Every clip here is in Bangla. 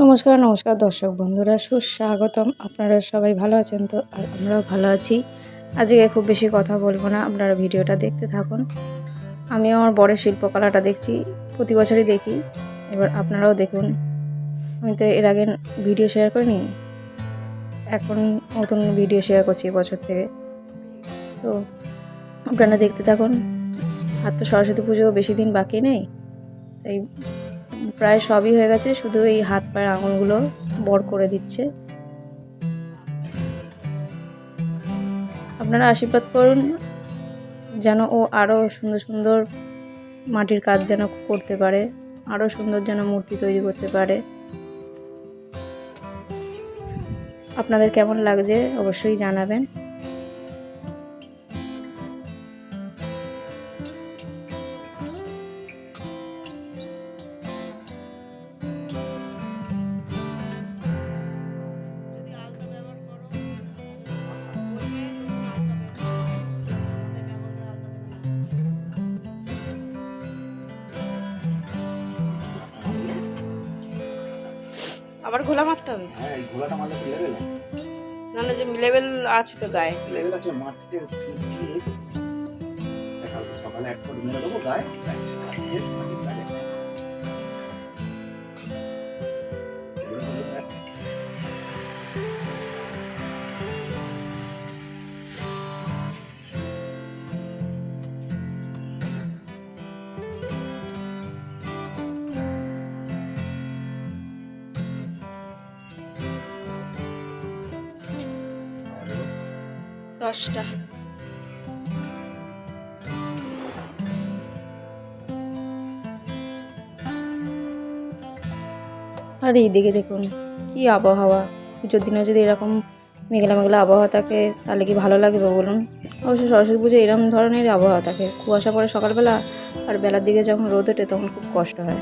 নমস্কার নমস্কার দর্শক বন্ধুরা, সুস্বাগতম। আপনারা সবাই ভালো আছেন তো? আর আমরাও ভালো আছি। আজকে খুব বেশি কথা বলব না, আপনারা ভিডিওটা দেখতে থাকুন। আমি আমার বড়ের শিল্পকলাটা দেখছি, প্রতি বছরই দেখি। এবার আপনারাও দেখুন। আমি তো এর আগে ভিডিও শেয়ার করিনি। এখন নতুন ভিডিও শেয়ার করছি বছর থেকে। তো আপনারা দেখতে থাকুন। আর তো সরস্বতী পুজো বেশি দিন বাকি নেই। তাই প্রায় সবই হয়ে গেছে, শুধু এই হাত পায়ের আঙুলগুলো বড় করে দিচ্ছে। আপনারা আশীর্বাদ করুন, যেন ও আরও সুন্দর সুন্দর মাটির কাজ যেন করতে পারে আরও সুন্দর যেন মূর্তি তৈরি করতে পারে। আপনাদের কেমন লাগছে অবশ্যই জানাবেন। আবার ঘোলা মারতে হবে? হ্যাঁ এই ঘোড়াটা মারলে লেভেল নাহলে যে লেভেল আছে তো গায়ে। লেভেল আছে দেখা সকালে এক ফুট মেরে দেবো গায়ে। শেষ দশটা আর এইদিকে দেখুন, কি আবহাওয়া। পুজোর দিনে যদি এরকম মেঘলা মেঘলা আবহাওয়া থাকে, তাহলে কি ভালো লাগবে বলুন? অবশ্য সরস্বতী পুজো এরকম ধরনের আবহাওয়া থাকে। কুয়াশা পড়ে সকালবেলা আর বেলার দিকে যখন রোদ ওঠে, তখন খুব কষ্ট হয়।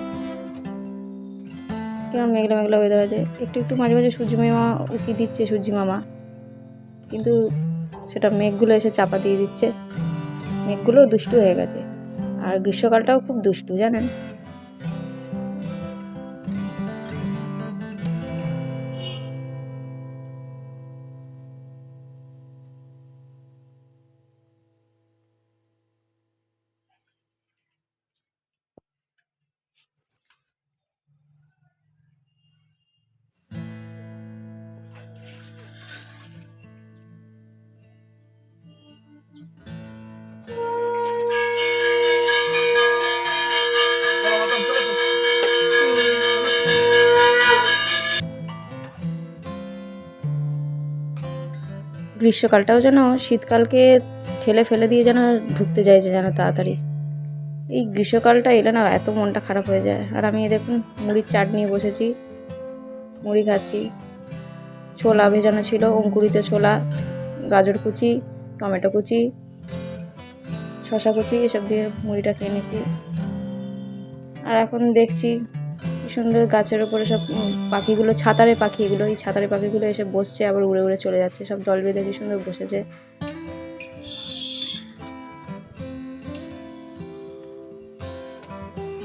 কেমন মেঘলা মেঘলা ওয়েদার আছে। একটু একটু মাঝে মাঝে সূর্য মামা উকি দিচ্ছে সূর্যি মামা কিন্তু সেটা মেঘগুলো এসে চাপা দিয়ে দিচ্ছে। মেঘগুলো দুষ্টু হয়ে গেছে। আর গ্রীষ্মকালটাও খুব দুষ্টু, জানেন? গ্রীষ্মকালটাও যেন শীতকালকে ঠেলে ফেলে দিয়ে যেন ঢুকতে চাইছে যেন তাড়াতাড়ি। এই গ্রীষ্মকালটা এলে না এত মনটা খারাপ হয়ে যায়। আর আমি দেখুন মুড়ির চাট নিয়ে বসেছি, মুড়ি খাচ্ছি, ছোলা ভেজানো ছিল, অঙ্কুরিত ছোলা, গাজর কুচি, টমেটো কুচি শশা কুচি, এসব দিয়ে মুড়িটা খেয়ে নিয়েছি আর এখন দেখছি কি সুন্দর গাছের ওপরে সব পাখিগুলো, ছাতারে পাখি এগুলো, এই ছাতারে পাখিগুলো এসে বসছে, আবার উড়ে উড়ে চলে যাচ্ছে। সব দল বেঁধে কি সুন্দর বসেছে।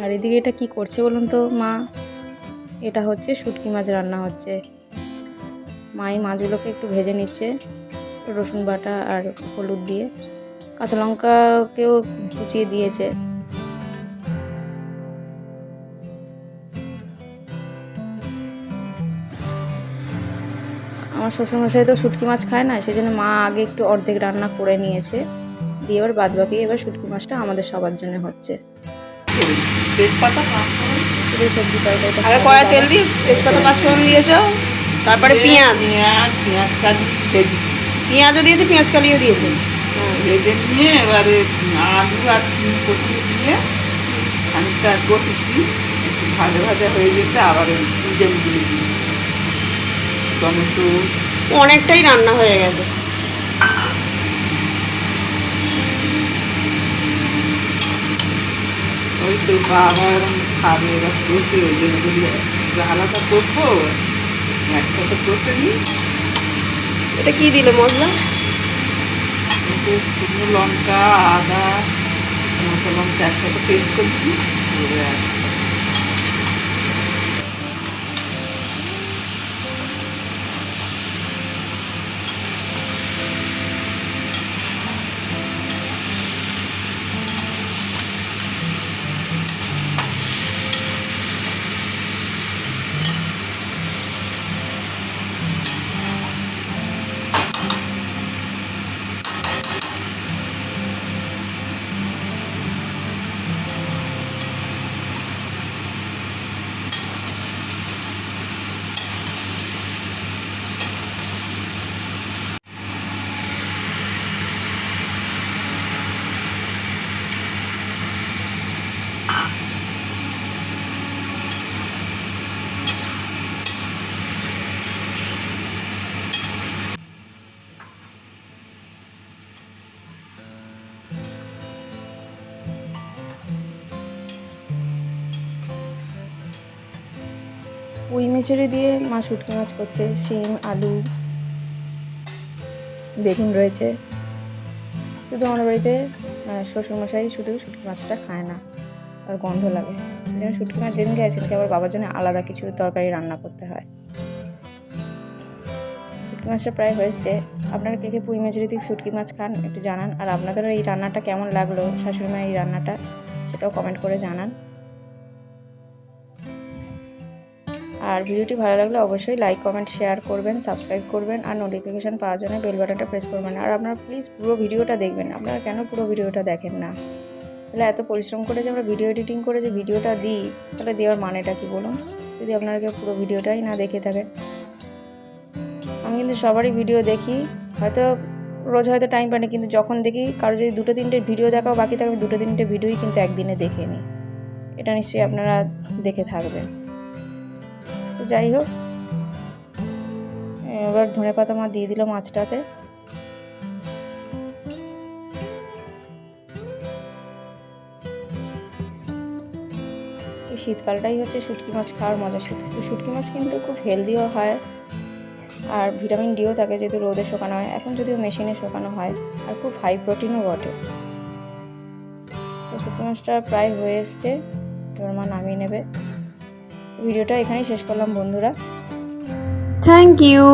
আর এদিকে এটা কি করছে বলুন তো, মা? এটা হচ্ছে শুটকি মাছ রান্না হচ্ছে। মা এই মাছগুলোকে একটু ভেজে নিচ্ছে, রসুন বাটা আর হলুদ দিয়ে। কাঁচা লঙ্কাকেও কুচিয়ে দিয়েছে। আমার শ্বশুরমশাই তো শুটকি মাছ খায় না সেই জন্য মা আগে একটু অর্ধেক রান্না করে নিয়েছে। দিয়ে এবার বাদ বাকি এবার শুটকি মাছটা আমাদের সবার জন্য হচ্ছে। তেজপাতা সবজি তরকারিটা আগে কড়াই তেল দিয়ে তেজপাতা তারপরে পেঁয়াজ। পেঁয়াজ পেঁয়াজ কালি ভেজেছি পেঁয়াজও দিয়েছ পেঁয়াজ কালিও দিয়েছ। ভেজে নিয়ে এবারে আলু আর সিম দিয়ে খানিকটা কষেছি। একটু ভাজা ভাজা হয়ে যেতে আবার ওই ডিমগুলো দিয়েছি টমেটো অনেকটাই রান্না হয়ে গেছে। ওই তো বাবা এরকম খাবে এবার কষে ওই জন্য বলি আলাদা করব একসাথে কষে নিই এটা কি দিলে মশলা? শুকনো লঙ্কা আদা কাঁচা লঙ্কা একসাথে পেস্ট করছি পুঁই মেচুরি দিয়ে মা শুটকি মাছ করছে, শিম, আলু, বেগুন রয়েছে। শুধু আমার বাড়িতে শ্বশুরমশাই শুধু শুটকি মাছটা খায় না, তার গন্ধ লাগে। জন্য শুটকি মাছ যেদিনকে আছে সেদিনকে আবার বাবার জন্য আলাদা কিছু তরকারি রান্না করতে হয়। শুটকি মাছটা প্রায় হয়েছে আপনারা কে কে পুঁই মেচুরি দিয়ে শুটকি মাছ খান, একটু জানান। আর আপনাদের এই রান্নাটা কেমন লাগল? শাশুড়ি মায়ের এই রান্নাটা, সেটাও কমেন্ট করে জানান। আর ভিডিওটি ভালো লাগলে অবশ্যই লাইক কমেন্ট শেয়ার করবেন সাবস্ক্রাইব করবেন আর নোটিফিকেশান পাওয়ার জন্য বেল বাটনটা প্রেস করবেন আর আপনারা প্লিজ পুরো ভিডিওটা দেখবেন আপনারা কেন পুরো ভিডিওটা দেখেন না? তাহলে এত পরিশ্রম করে যে আমরা ভিডিও এডিটিং করে যে ভিডিওটা দিই, তাহলে দেওয়ার মানেটা কি বলুন? যদি আপনারা কেউ পুরো ভিডিওটাই না দেখে থাকেন। আমি কিন্তু সবারই ভিডিও দেখি। হয়তো রোজ হয়তো টাইম পাই কিন্তু যখন দেখি কারও যদি দুটো তিনটে ভিডিও দেখাও বাকি থাকে, আমি দুটো তিনটে ভিডিওই কিন্তু একদিনে দেখে নিই। এটা নিশ্চয়ই আপনারা দেখে থাকবেন। তো যাই হোক। এবার ধনে পাতা মা দিয়ে দিল মাছটাতে। শীতকালটাই হচ্ছে শুটকি মাছ খাওয়ার মজা। শুটকি মাছ কিন্তু খুব হেলদিও হয়। আর ভিটামিন ডিও থাকে যেহেতু রোদে শোকানো হয়। এখন যদিও মেশিনে শোকানো হয়, আর খুব হাই প্রোটিনও বটে। তো শুটকি মাছটা প্রায় হয়ে এসছে। এবার মা নামিয়ে নেবে। ভিডিওটা এখানেই শেষ করলাম বন্ধুরা। Thank you